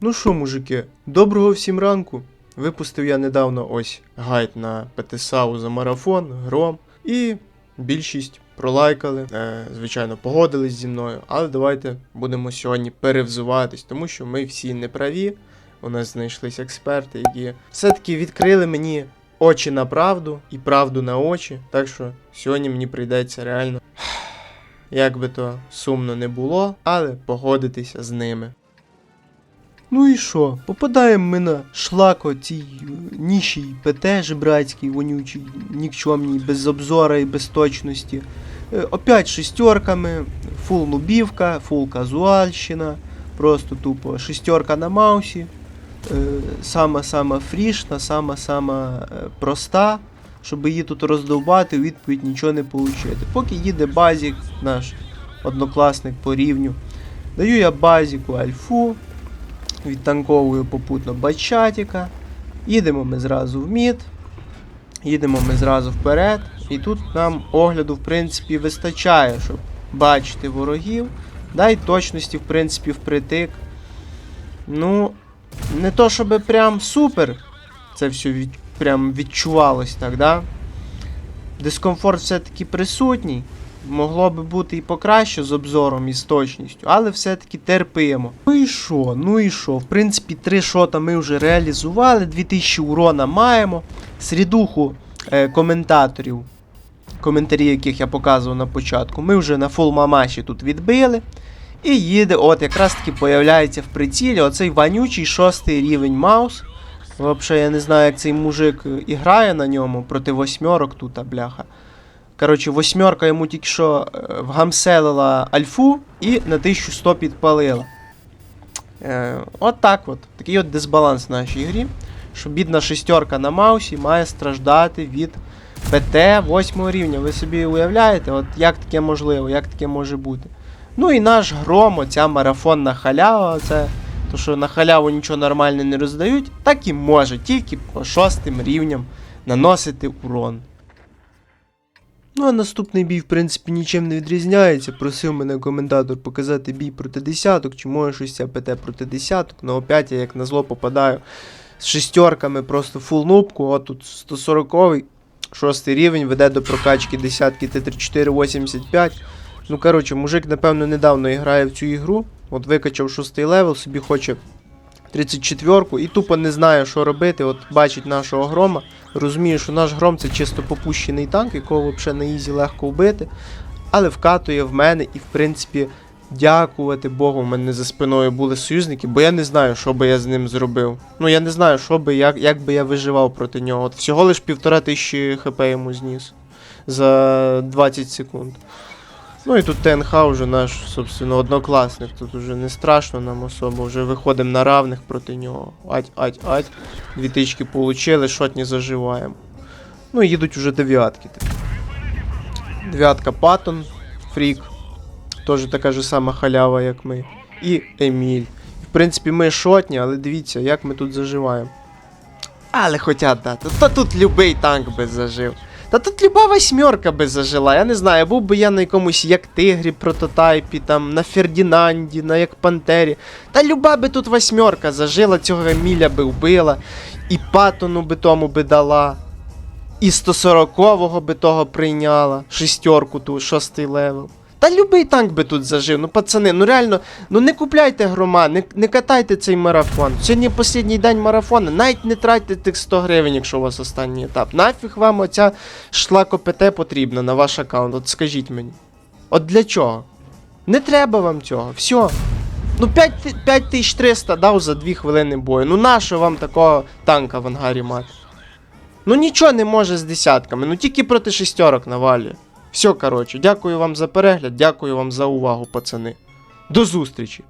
Ну що, мужики, доброго всім ранку. Випустив я недавно ось гайд на ПТСАУ за марафон, гром. І більшість пролайкали, е, звичайно, погодились зі мною. Але давайте будемо сьогодні перевзуватись, тому що ми всі неправі. У нас знайшлись експерти, які все-таки відкрили мені очі на правду і правду на очі. Так що сьогодні мені прийдеться реально, як би то сумно не було, але погодитися з ними. Ну і що? Попадаємо ми на шлако цій е, нішій ПТ жебрацькій, вонючій, нікчомній, без обзора і без точності. Е, Опять шестерками, фул нубівка, фул казуальщина, просто тупо шестерка на маусі. е, Сама-сама фрішна, сама-сама проста, щоб її тут роздовбати, у відповідь нічого не отримати. Поки їде базік, наш однокласник по рівню, даю я базіку альфу, відтанковую попутно бачатіка. Їдемо ми зразу в мід. Їдемо ми зразу вперед. І тут нам огляду, в принципі, вистачає, щоб бачити ворогів. Да й точності, в принципі, впритик. Ну, не то, щоб прям супер. Це все від, прям відчувалось так, да? Дискомфорт все-таки присутній. Могло би бути і покраще з обзором і з точністю, але все-таки терпимо. Ну і що? Ну і що? В принципі, три шота ми вже реалізували, 2000 урона маємо. Срідуху е, коментаторів, коментарі яких я показував на початку, ми вже на фул мамаші тут відбили. І їде, от якраз таки появляється в прицілі оцей вонючий шостий рівень маус. Взагалі, я не знаю, як цей мужик е, іграє на ньому проти восьмерок тут, бляха. Коротше, восьмерка йому тільки що е, вгамселила альфу і на 1100 підпалила. Е, от так от. Такий от дисбаланс в нашій грі. Що бідна шестерка на маусі має страждати від ПТ 8 рівня. Ви собі уявляєте, от як таке можливо, як таке може бути. Ну і наш гром, оця марафонна халява, це то, що на халяву нічого нормально не роздають, так і може, тільки по шостим рівням наносити урон. Ну а наступний бій, в принципі, нічим не відрізняється. Просив мене коментатор показати бій проти десяток, чи може щось ця ПТ проти десяток. Ну опять я як на зло попадаю з шестерками просто фул нубку. От тут 140-й, шостий рівень, веде до прокачки десятки Т3485. Ну коротше, мужик, напевно, недавно грає в цю ігру. От викачав шостий левел, собі хоче 34-ку і тупо не знає, що робити. От бачить нашого грома. Розумію, що наш гром це чисто попущений танк, якого взагалі на ізі легко вбити. Але вкатує в мене і, в принципі, дякувати Богу, в мене за спиною були союзники, бо я не знаю, що би я з ним зробив. Ну я не знаю, що би, як, як би я виживав проти нього. От всього лиш півтора тисячі хп йому зніс за 20 секунд. Ну і тут ТНХ вже наш, собственно, однокласник. Тут уже не страшно нам особо, вже виходимо на равних проти нього. Ать, ать, ать. Дві тички получили, шотні заживаємо. Ну їдуть уже дев'ятки. Дев'ятка Паттон, Фрік. Теж така ж сама халява, як ми. І Еміль. В принципі, ми шотні, але дивіться, як ми тут заживаємо. Але хоча, да, то, то тут любий танк би зажив. Та тут люба восьмерка би зажила. Я не знаю, був би я на якомусь як тигрі прототайпі, там, на Фердінанді, на як Пантері. Та люба би тут восьмерка зажила, цього Еміля би вбила, і патону би тому би дала. І 140-го би того прийняла, Шістьорку ту, шостий левел. Та любий танк би тут зажив. Ну, пацани, ну реально, ну не купляйте грома, не, не катайте цей марафон. Сьогодні останній день марафону, навіть не тратьте тих 100 гривень, якщо у вас останній етап. Нафіг вам оця шлако ПТ потрібна на ваш аккаунт, от скажіть мені. От для чого? Не треба вам цього, все. Ну 5 5300 дав за 2 хвилини бою. Ну нащо вам такого танка в ангарі мати? Ну нічого не може з десятками, ну тільки проти шестерок навалює. Все, коротше, дякую вам за перегляд, дякую вам за увагу, пацани. До зустрічі!